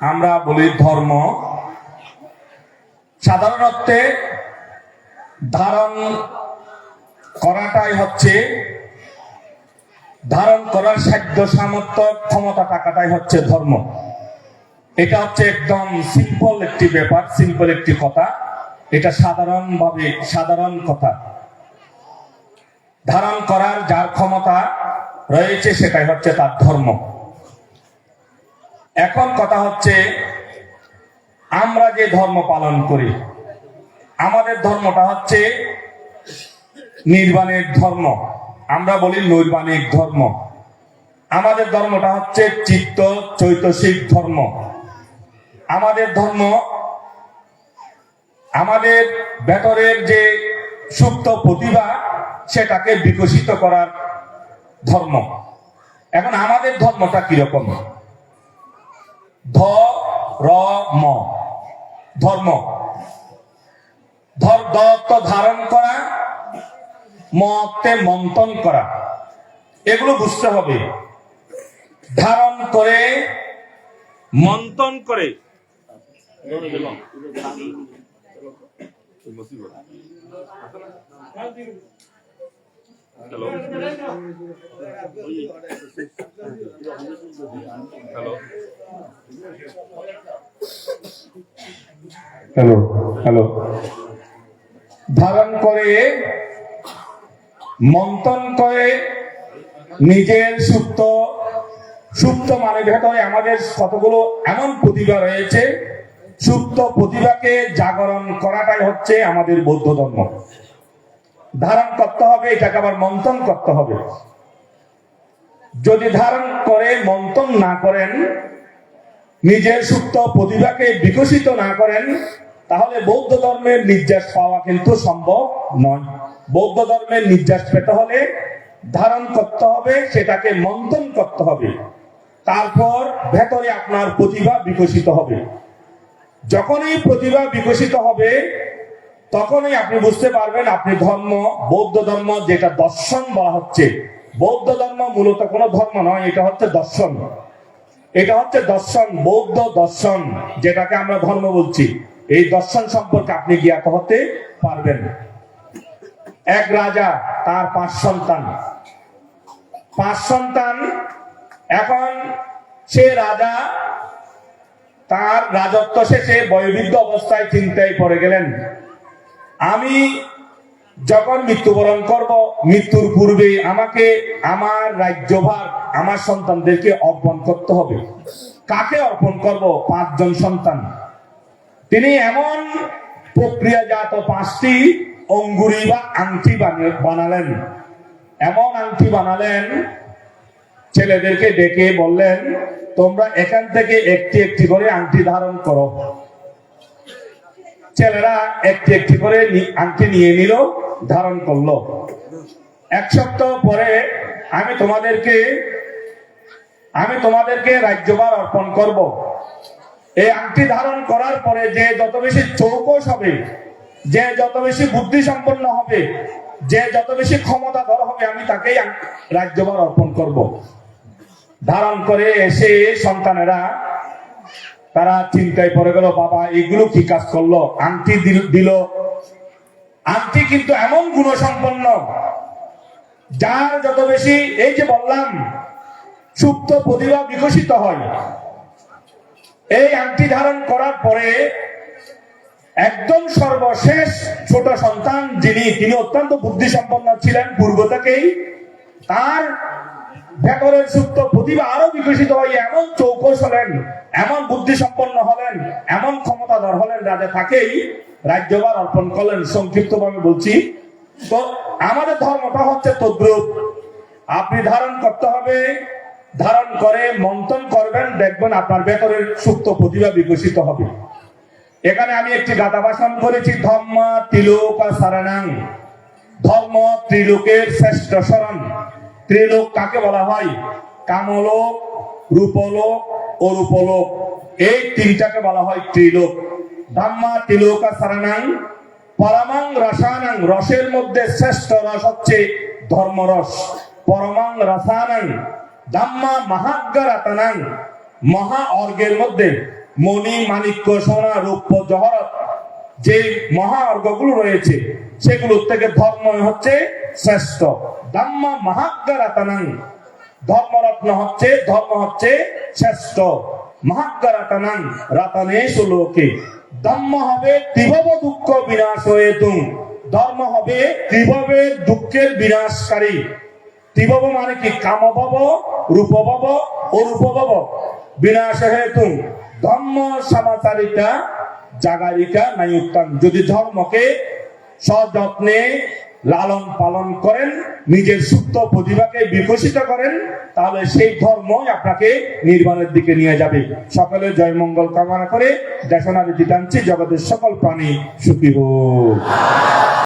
আমরা বলি ধর্ম। সাধারণ অর্থে ধারণ করাটাই হচ্ছে, ধারণ করার সাধ্য সামর্থ্য, ক্ষমতা টাকাটাই হচ্ছে ধর্ম। এটা হচ্ছে একদম সিম্পল একটি ব্যাপার সিম্পল একটি কথা। এটা সাধারণভাবে সাধারণ কথা। ধারণ করার যার ক্ষমতা রয়েছে সেটাই হচ্ছে তার ধর্ম। এখন কথা হচ্ছে, আমরা যে ধর্ম পালন করি, আমাদের ধর্মটা হচ্ছে নির্বাণের ধর্ম। আমরা বলি নৈর্বাণিক ধর্ম। আমাদের ধর্মটা হচ্ছে চিত্ত চৈতসিক ধর্ম। আমাদের ধর্ম, আমাদের ভেতরের যে সুপ্ত প্রতিভা, সেটাকে বিকশিত করার ধর্ম। এখন আমাদের ধর্মটা কীরকম? ধর্ম। ধর দত্ত ধারণ করা, মতে মন্থন করা। এগুলো বুঝতে হবে। ধারণ করে, মন্থন করে। হ্যালো হ্যালো হ্যালো হ্যালো ধারণ করে মন্থন করে নিজের সুপ্ত সুপ্ত মানে ভেতরে আমাদের কতগুলো এমন প্রতিভা রয়েছে সুপ্ত প্রতিভাকে জাগরণ করাটাই হচ্ছে আমাদের বৌদ্ধ ধর্ম। ধারণ করতে হবে, এটাকে আবার মন্থন করতে হবে। যদি ধারণ করে, মন্থন না করেন, নিজের সুপ্ত প্রতিভাকে বিকশিত না করেন, তাহলে বৌদ্ধ ধর্মের নির্যাস পাওয়া কিন্তু সম্ভব নয়। বৌদ্ধ ধর্মের নির্যাস পেতে হলে ধারণ করতে হবে, সেটাকে মন্থন করতে হবে। তারপর ভেতরে আপনার প্রতিভা বিকশিত হবে। যখনই প্রতিভা বিকশিত হবে তখনই আপনি বুঝতে পারবেন, আপনি ধর্ম, বৌদ্ধ ধর্ম যেটা দর্শন বলা হচ্ছে, বৌদ্ধ ধর্ম মূলত কোনো ধর্ম নয়, এটা হচ্ছে দর্শন। এটা হচ্ছে দর্শন, বৌদ্ধ দর্শন, যেটাকে আমরা ধর্ম বলছি। এই দর্শন সম্পর্কে আপনি জ্ঞাত হতে পারবেন। এক রাজা, তার পাঁচ সন্তান। পাঁচ সন্তান, এখন সে রাজা, তার রাজত্ব শেষে বয়োবৃদ্ধ অবস্থায় চিন্তায় পড়ে গেলেন। আমি যখন মৃত্যুবরণ করব, মৃত্যুর পূর্বে আমাকে আমার রাজ্যভার, আমার সন্তানদেরকে অর্পণ করতে হবে। কাকে অর্পণ করব? পাঁচজন সন্তান। তিনি এমন প্রক্রিয়াজাত পাঁচটি অঙ্গুরি বা আংটি বানালেন। এমন আংটি বানালেন, ছেলেদেরকে ডেকে বললেন, তোমরা এখান থেকে একটি একটি করে আংটি ধারণ করো। ছেলেরা একটি একটি করে আংটি নিয়ে নিল, ধারণ করল। এক সপ্তাহ পরে আমি তোমাদেরকে আমি তোমাদেরকে রাজ্যভার অর্পণ করব। এই আংটি ধারণ করার পরে যে যত বেশি চৌকস হবে, যে যত বেশি বুদ্ধি সম্পন্ন হবে, যে যত বেশি ক্ষমতাধর হবে, আমি তাকেই রাজ্যভার অর্পণ করব। ধারণ করে এসে সন্তানেরা তারা চিন্তায় পড়ে গেল, বাবা, এগুলো কি কাজ করল? আংটি দিল- আংটি কিন্তু এমন গুণ সম্পন্ন যার যত বেশি, এই যে বললাম, সুপ্ত প্রতিভা বিকশিত হয়। এই আংটি ধারণ করার পরে একদম সর্বশেষ ছোট সন্তান, যিনি, তিনি অত্যন্ত বুদ্ধি সম্পন্ন ছিলেন পূর্ব থেকেই, তার ভেতরের সুপ্ত প্রতিভা আরও বিকশিত হয়ে, এমন চৌকস হলেন, এমন বুদ্ধি সম্পন্ন হলেন, এমন ক্ষমতাধর হলেন রাজা তাকেই রাজ্যভার অর্পণ করলেন। সংক্ষিপ্ত ভাবে বলছি, তো আমাদের ধর্মটা হচ্ছে তদ্রুপ। আপনি ধারণ করতে হবে, ধারণ করে মন্থন করবেন, দেখবেন আপনার ভেতরের সুপ্ত প্রতিভা বিকশিত হবে। এখানে আমি একটি গাথা ভাষণ করেছি, ধর্ম তিলোক সারানাং ধর্ম, ত্রিলোকের শ্রেষ্ঠ শরণ। ত্রিলোক কাকে বলা হয়? কামলোক, রূপলোক ও রূপলোক এই তিনটাকে বলা হয় ত্রিলোক। ধাম্মা তিলোকা সারানাং, পরমাং, রসানাং। রসের মধ্যে শ্রেষ্ঠ রস হচ্ছে ধর্মরস। পরমাং, রসানাং। ধাম্মা মহাজ্ঞারাতানাং। মহা অর্গের মধ্যে মণি, মাণিক্য, সোনা রৌপ্য জহরত। যে মহা অর্ঘগুলো রয়েছে সেগুলোর থেকে ধর্ম হচ্ছে শ্রেষ্ঠ। ধর্ম মহাজ্ঞারাতানাং ধর্মরত্ন হচ্ছে, ধর্ম হচ্ছে শ্রেষ্ঠ। মহাজ্ঞারাতানাং রাতানে লোকে। ধর্ম হবে ত্রিভব দুঃখ বিনাশ হয়ে তুম ধর্ম হবে ত্রিভবের দুঃখের বিনাশকারী। ত্রিভব মানে কি? কামভব, রূপভব, অরূপভব বিনাশ হেতু ধর্ম সমাচারিতা, জাগারিকা নাই উত্তম যদি ধর্মকে সযত্নে লালন পালন করেন, নিজের সুপ্ত প্রতিভাকে বিকশিত করেন, তাহলে সেই ধর্মই আপনাকে নির্মাণের দিকে নিয়ে যাবে। সকলে জয় মঙ্গল কামনা করে দেশনারী টানছি জগতের সকল প্রাণী সুখী হোক।